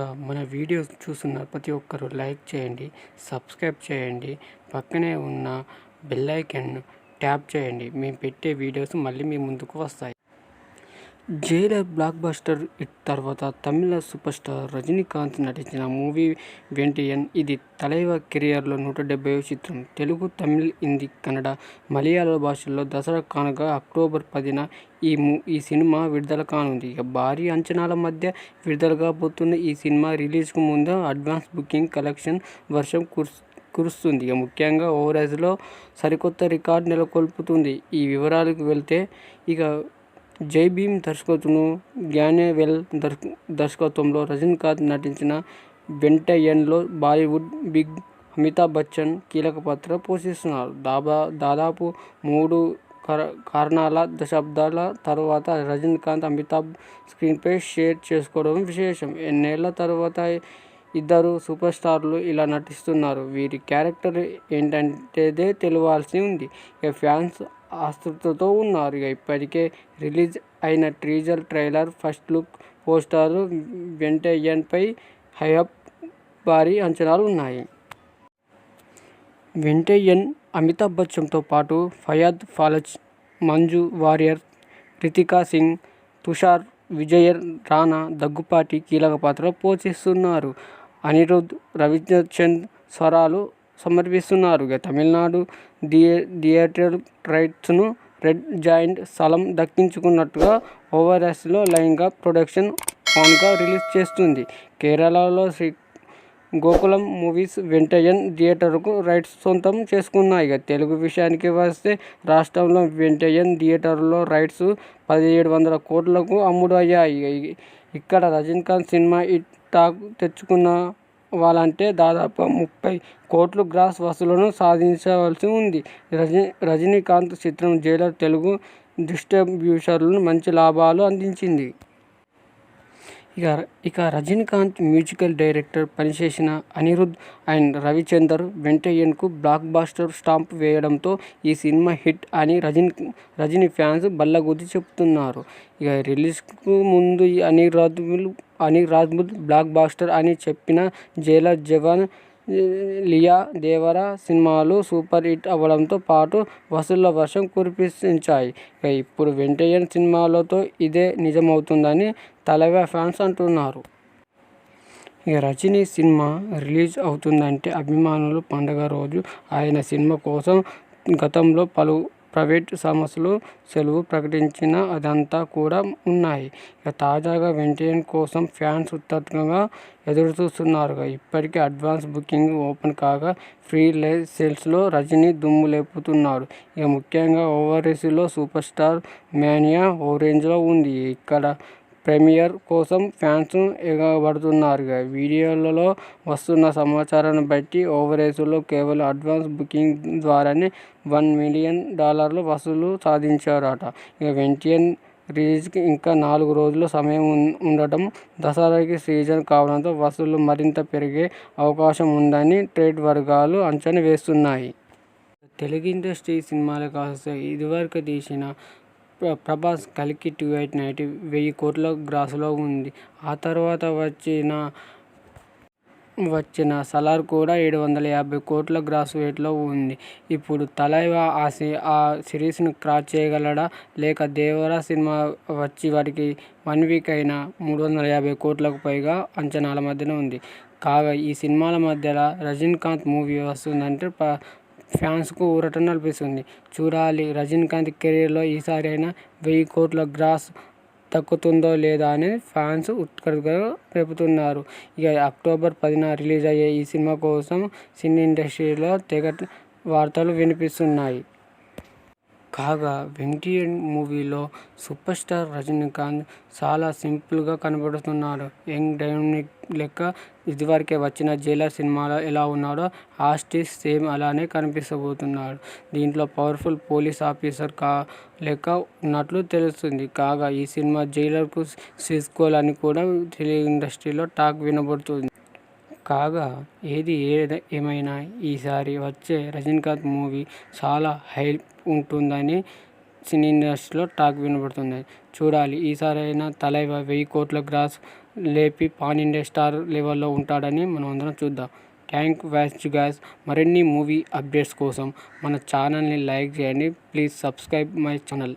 ముందుగా మన వీడియో చూస్తున్న ప్రతి ఒక్కరూ లైక్ చేయండి సబ్స్క్రైబ్ చేయండి పక్కనే ఉన్న బెల్ ఐకన్ ట్యాప్ చేయండి. మేము పెట్టే వీడియోస్ మళ్ళీ మీ ముందుకు వస్తాయి. జైలర్ బ్లాక్ బస్టర్ హిట్ తర్వాత తమిళ సూపర్ స్టార్ రజనీకాంత్ నటించిన మూవీ వెంటియన్ ఇది తలైవ కెరియర్లో నూట డెబ్బై చిత్రం. తెలుగు తమిళ్ హిందీ కన్నడ మలయాళ భాషల్లో దసరా కానుక అక్టోబర్ పదిన ఈ మూ ఈ సినిమా విడుదల కానుంది. ఇక భారీ అంచనాల మధ్య విడుదల కాబోతున్న ఈ సినిమా రిలీజ్కు ముందు అడ్వాన్స్ బుకింగ్ కలెక్షన్ వర్షం కురుస్ కురుస్తుంది. ఇక ముఖ్యంగా ఓవరేజ్లో సరికొత్త రికార్డ్ నెలకొల్పుతుంది. ఈ వివరాలకు వెళ్తే ఇక జై భీమ్ దర్శకత్వం గ్యానేవెల్ దర్ దర్శకత్వంలో రజనీకాంత్ నటించిన వెంటయ్యన్లో బాలీవుడ్ బిగ్ అమితాబ్ బచ్చన్ కీలక పాత్ర పోషిస్తున్నారు. దాబా దాదాపు మూడు కారణాల దశాబ్దాల తర్వాత రజనీకాంత్ అమితాబ్ స్క్రీన్పై షేర్ చేసుకోవడం విశేషం. ఎన్నేళ్ళ తర్వాత ఇద్దరు సూపర్ స్టార్లు ఇలా నటిస్తున్నారు. వీరి క్యారెక్టర్ ఏంటంటేదే తెలియాల్సి ఉంది. ఇక ఫ్యాన్స్ ఆసక్తితో ఉన్నారు. ఇక ఇప్పటికే రిలీజ్ అయిన teaser trailer first look poster వెంటయ్యన్పై hype భారీ అంచనాలు ఉన్నాయి. వెంటయ్యన్ అమితాబ్ బచ్చన్తో పాటు ఫయాద్ ఫాలజ్ మంజు వారియర్ రితికా సింగ్ తుషార్ విజయ్ రానా దగ్గుపాటి కీలక పాత్ర పోషిస్తున్నారు. అనిరుద్ రవిచంద్ స్వరాలు సమర్పిస్తున్నారు. ఇక తమిళనాడు థియే థియేటర్ రైట్స్ను రెడ్ జాయింట్ స్థలం దక్కించుకున్నట్టుగా ఓఆర్ఎస్లో లైంగా ప్రొడక్షన్ ఆన్గా రిలీజ్ చేస్తుంది. కేరళలో శ్రీ గోకులం మూవీస్ వెంటయ్యన్ థియేటర్కు రైట్స్ సొంతం చేసుకున్నాయి. ఇక తెలుగు విషయానికి వస్తే రాష్ట్రంలో వెంటయ్యన్ థియేటర్లో రైట్స్ పదిహేడు వందల కోట్లకు అమ్ముడు అయ్యాయి ఇక్కడ రజనీకాంత్ సినిమా ఇట్ టాక్ తెచ్చుకున్న వాళ్ళంటే దాదాపు ముప్పై కోట్లు గ్రాస్ వసూలను సాధించవలసి ఉంది. రజనీ రజనీకాంత్ చిత్రం జైలర్ తెలుగు డిస్ట్రిబ్యూషర్లను మంచి లాభాలు అందించింది. ఇక ఇక రజనీకాంత్ మ్యూజికల్ డైరెక్టర్ పనిచేసిన అనిరుద్ అండ్ రవిచందర్ వెంటయ్యన్కు బ్లాక్ బాస్టర్ స్టాంప్ వేయడంతో ఈ సినిమా హిట్ అని రజనీ రజనీ ఫ్యాన్స్ బల్లగుద్ది చెప్తున్నారు. ఇక రిలీజ్కు ముందు అని అనిరుద్ధ్ బ్లాక్ బాస్టర్ అని చెప్పిన జైలర్ జవాన్ లియా దేవరా సినిమాలు సూపర్ హిట్ అవ్వడంతో పాటు వసూళ్ళ వర్షం కురిపించాయి. ఇప్పుడు వెంటయ్యన్ సినిమాలతో ఇదే నిజమవుతుందని తలవా ఫ్యాన్స్ అంటున్నారు. ఇక రజనీ సినిమా రిలీజ్ అవుతుందంటే అభిమానులు పండగ రోజు ఆయన సినిమా కోసం గతంలో పలు ప్రైవేట్ సంస్థలు సెలవు ప్రకటించిన అదంతా కూడా ఉన్నాయి. ఇక తాజాగా వెంటనే కోసం ఫ్యాన్స్ ఉత్కంఠగా ఎదురుచూస్తున్నారు ఇప్పటికే అడ్వాన్స్ బుకింగ్ ఓపెన్ కాగా ఫ్రీ లైవ్ సేల్స్లో రజనీ దుమ్ము లేపుతున్నాడు ఇక ముఖ్యంగా ఓవర్సీస్లో సూపర్ స్టార్ మేనియా ఓ రేంజ్లో ఉంది. ఇక్కడ ప్రీమియర్ కోసం ఫ్యాన్స్ ఎగబడుతున్నారు వీడియోలలో వస్తున్న సమాచారాన్ని బట్టి ఓవరేజ్లో కేవలం అడ్వాన్స్ బుకింగ్ ద్వారానే వన్ మిలియన్ డాలర్లు వసూలు సాధించారట. ఇక వెంటియన్ రిలీజ్కి ఇంకా నాలుగు రోజులు సమయం ఉండటం దసరాకి సీజన్ కావడంతో వసూళ్ళు మరింత పెరిగే అవకాశం ఉందని ట్రేడ్ వర్గాలు అంచనా వేస్తున్నాయి. తెలుగు ఇండస్ట్రీ సినిమాలు కాస్త ఇదివరకు తీసిన ప్రభాస్ కలికి టూ ఎయిట్ నైట్ వెయ్యి కోట్ల గ్రాస్లో ఉంది. ఆ తర్వాత వచ్చిన వచ్చిన సలార్ కూడా ఏడు వందల యాభై కోట్ల గ్రాస్ వెయిట్లో ఉంది. ఇప్పుడు తలైవా ఆ సి ఆ సిరీస్ను క్రాస్ చేయగలడా? లేక దేవరా సినిమా వచ్చి వారికి వన్ వీక్ అయినా మూడు వందల యాభై కోట్లకు పైగా అంచనాల మధ్యన ఉంది. కాగా ఈ సినిమాల మధ్యలో రజనీకాంత్ మూవీ వస్తుందంటే ఫ్యాన్స్కు ఊరటం నల్పిస్తుంది చూడాలి రజనీకాంత్ కెరీర్లో ఈసారి అయినా వెయ్యి కోట్ల గ్రాస్ దక్కుతుందో లేదా అని ఫ్యాన్స్ ఉత్కంఠగా రేపుతున్నారు. ఇక అక్టోబర్ పదిన రిలీజ్ అయ్యే ఈ సినిమా కోసం సినీ ఇండస్ట్రీలో తెగ వార్తలు వినిపిస్తున్నాయి. కాగా వెంకయ్యన్ మూవీలో సూపర్ స్టార్ రజనీకాంత్ చాలా సింపుల్గా కనబడుతున్నాడు. యంగ్ డైనమిక్ లెక్క ఇదివరకే వచ్చిన జైలర్ సినిమాలో ఎలా ఉన్నాడో ఆస్టిస్ సేమ్ అలానే కనిపించబోతున్నాడు దీంట్లో పవర్ఫుల్ పోలీస్ ఆఫీసర్ కా లెక్క ఉన్నట్లు తెలుస్తుంది. కాగా ఈ సినిమా జైలర్కు సీక్వెల్ కూడా తెలుగు ఇండస్ట్రీలో టాక్ వినబడుతుంది. కాగా ఏది ఏమైనా ఈసారి వచ్చే రజనీకాంత్ మూవీ చాలా హైప్ ఉంటుందని సినీ ఇండస్ట్రీలో టాక్ వినబడుతుంది. చూడాలి. ఈసారి అయినా తలైవా వెయ్యి కోట్ల గ్రాస్ లేపి పాన్ ఇండియా స్టార్ లెవెల్లో ఉంటాడని మనం అందరం చూద్దాం. Thank watch guys. మరిన్ని మూవీ అప్డేట్స్ కోసం మన ఛానల్ని లైక్ చేయండి. Please subscribe my channel.